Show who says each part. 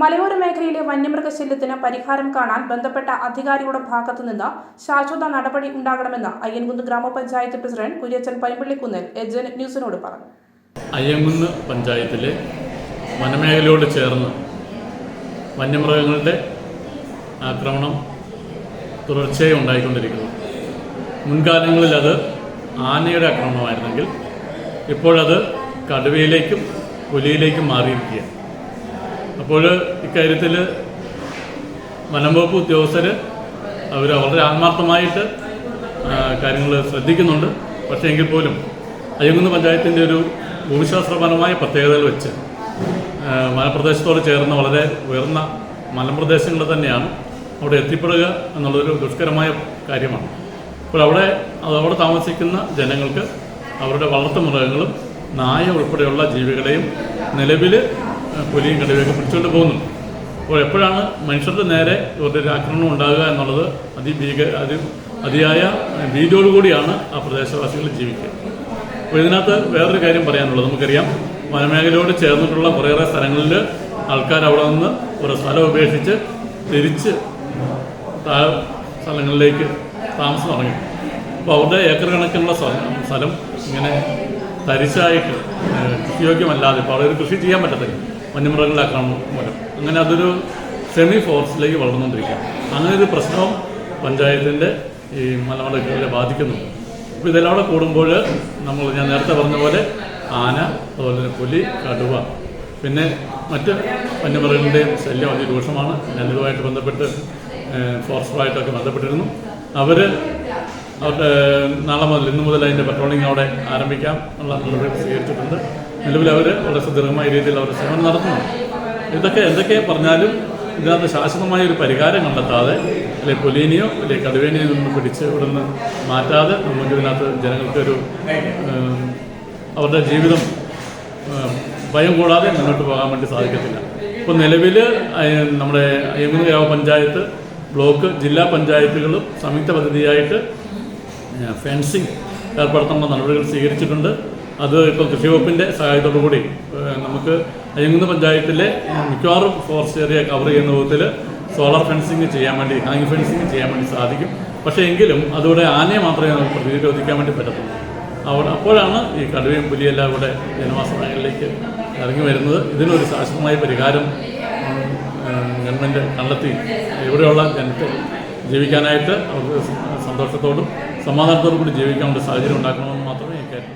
Speaker 1: മലയോര മേഖലയിലെ വന്യമൃഗശല്യത്തിന് പരിഹാരം കാണാൻ ബന്ധപ്പെട്ട അധികാരികളുടെ ഭാഗത്തുനിന്ന് ശാശ്വത നടപടി ഉണ്ടാകണമെന്ന് അയ്യൻകുന്ന് ഗ്രാമപഞ്ചായത്ത് പ്രസിഡന്റ് കുര്യച്ചൻ പൈമ്പള്ളിക്കുന്നിൽ എജൻ ന്യൂസിനോട് പറഞ്ഞു.
Speaker 2: അയ്യങ്കുന്ന് പഞ്ചായത്തിലെ വനമേഖലയോട് ചേർന്ന് വന്യമൃഗങ്ങളുടെ ആക്രമണം തുടർച്ചയായി ഉണ്ടായിക്കൊണ്ടിരിക്കുന്നു. മുൻകാലങ്ങളിൽ അത് ആനയുടെ ആക്രമണമായിരുന്നെങ്കിൽ ഇപ്പോഴത് കടുവയിലേക്കും പുലിയിലേക്കും മാറിയിരിക്കുകയാണ്. അപ്പോൾ ഇക്കാര്യത്തിൽ വനംവകുപ്പ് ഉദ്യോഗസ്ഥർ അവർ വളരെ ആത്മാർത്ഥമായിട്ട് കാര്യങ്ങൾ ശ്രദ്ധിക്കുന്നുണ്ട്. പക്ഷേ എങ്കിൽ പോലും അയ്യങ്കുന്ന് പഞ്ചായത്തിന്റെ ഒരു ഭൂമിശാസ്ത്രപരമായ പ്രത്യേകതകൾ വെച്ച് മലപ്രദേശത്തോട് ചേർന്ന വളരെ ഉയർന്ന മലമ്പ്രദേശങ്ങൾ തന്നെയാണ് അവിടെ എത്തിപ്പെടുക എന്നുള്ളൊരു ദുഷ്കരമായ കാര്യമാണ്. അപ്പോൾ അവിടെ അവിടെ താമസിക്കുന്ന ജനങ്ങൾക്ക് അവരുടെ വളർത്തു മൃഗങ്ങളും നായ ഉൾപ്പെടെയുള്ള ജീവികളെയും നിലവിൽ പുലിയും കടുവയൊക്കെ പിടിച്ചുകൊണ്ട് പോകുന്നുണ്ട് അപ്പോൾ എപ്പോഴാണ് മനുഷ്യരുടെ നേരെ ഒരു ആക്രമണം ഉണ്ടാകുക എന്നുള്ളത് അതിഭീക അതി അതിയായ ഭീതിയോടുകൂടിയാണ് ആ പ്രദേശവാസികൾ ജീവിക്കുക. അപ്പോൾ ഇതിനകത്ത് വേറൊരു കാര്യം പറയാനുള്ളത് നമുക്കറിയാം. വനമേഖലയോട് ചേർന്നിട്ടുള്ള കുറേയേറെ സ്ഥലങ്ങളിൽ ആൾക്കാർ അവിടെ നിന്ന് ഒരു സ്ഥലം ഉപേക്ഷിച്ച് തിരിച്ച് സ്ഥലങ്ങളിലേക്ക് താമസം തുടങ്ങി. അപ്പോൾ അവരുടെ ഏക്കർ കണക്കിനുള്ള സ്ഥലം സ്ഥലം ഇങ്ങനെ തരിശായിട്ട് കൃഷിയോഗ്യമല്ലാതെ ഇപ്പോൾ അവിടെ കൃഷി ചെയ്യാൻ പറ്റത്തില്ല. വന്യമൃഗങ്ങളുടെ ആക്രമണം മൂലം. അങ്ങനെ അതൊരു സെമി ഫോറസ്റ്റിലേക്ക് വളർന്നുകൊണ്ടിരിക്കുകയാണ്. അങ്ങനെ ഒരു പ്രശ്നവും പഞ്ചായത്തിന്റെ ഈ മലമടക്കുകളെ ബാധിക്കുന്നുണ്ട്. അപ്പോൾ ഇതെല്ലാം കൂടെ കൂടുമ്പോൾ നമ്മൾ ഞാൻ നേരത്തെ പറഞ്ഞ പോലെ ആന അതുപോലെ തന്നെ പുലി കടുവ പിന്നെ മറ്റ് വന്യമൃഗങ്ങളുടെയും ശല്യം അതിരൂക്ഷമാണ് ഞാൻ ഇതുമായിട്ട് ബന്ധപ്പെട്ട് ഫോറസ്റ്ററുമായിട്ടൊക്കെ ബന്ധപ്പെട്ടിരുന്നു. അവർ അവരുടെ നാളെ മുതൽ ഇന്ന് മുതൽ അതിന്റെ പട്രോളിംഗ് അവിടെ ആരംഭിക്കാം എന്നുള്ള നടപടി സ്വീകരിച്ചിട്ടുണ്ട്. നിലവിൽ അവർ വളരെ സുദൃഢമായ രീതിയിൽ അവർ സേവനം നടത്തുന്നു. ഇതൊക്കെ എന്തൊക്കെ പറഞ്ഞാലും ഇതിനകത്ത് ശാശ്വതമായ ഒരു പരിഹാരം കണ്ടെത്താതെ അല്ലെങ്കിൽ പുലീനെയോ അല്ലെങ്കിൽ കടുവേനെയോ നിന്ന് പിടിച്ച് ഇവിടെ നിന്ന് മാറ്റാതെ നമുക്ക് ഇതിനകത്ത് ജനങ്ങൾക്കൊരു അവരുടെ ജീവിതം ഭയം കൂടാതെ മുന്നോട്ട് പോകാൻ വേണ്ടി സാധിക്കത്തില്ല. ഇപ്പോൾ നിലവിൽ നമ്മുടെ അയ്യങ്കുന്ന് ഗ്രാമപഞ്ചായത്ത് ബ്ലോക്ക് ജില്ലാ പഞ്ചായത്തുകളും സംയുക്ത പദ്ധതിയായിട്ട് ഫെൻസിങ് ഏർപ്പെടുത്താനുള്ള നടപടികൾ സ്വീകരിച്ചിട്ടുണ്ട്. അത് ഇപ്പോൾ കൃഷി വകുപ്പിന്റെ സഹായത്തോടുകൂടി നമുക്ക് അയ്യങ്കുന്ന് പഞ്ചായത്തിലെ മിക്കവാറും ഫോറസ്റ്റ് ഏരിയ കവർ ചെയ്യുന്ന വിധത്തിൽ സോളാർ ഫെൻസിങ് ചെയ്യാൻ വേണ്ടി ഹാങ് ഫെൻസിങ് ചെയ്യാൻ വേണ്ടി സാധിക്കും. പക്ഷേ എങ്കിലും അതുകൂടെ ആനയെ മാത്രമേ നമുക്ക് പ്രതിരോധിക്കാൻ വേണ്ടി പറ്റത്തുള്ളൂ. അവിടെ അപ്പോഴാണ് ഈ കടുവയും പുലിയെല്ലാം ഇവിടെ ജനവാസ മേഖലയിലേക്ക് ഇറങ്ങി വരുന്നത്. ഇതിനൊരു ശാശ്വതമായ പരിഹാരം ഗവൺമെന്റ് കണ്ടെത്തി ഇവിടെയുള്ള ജനത്തെ ജീവിക്കാനായിട്ട് അവർക്ക് സന്തോഷത്തോടും സമാധാനത്തോടും കൂടി ജീവിക്കാനുള്ള സാഹചര്യം ഉണ്ടാക്കണമെന്ന് മാത്രമേ ഇക്കാര്യത്തിൽ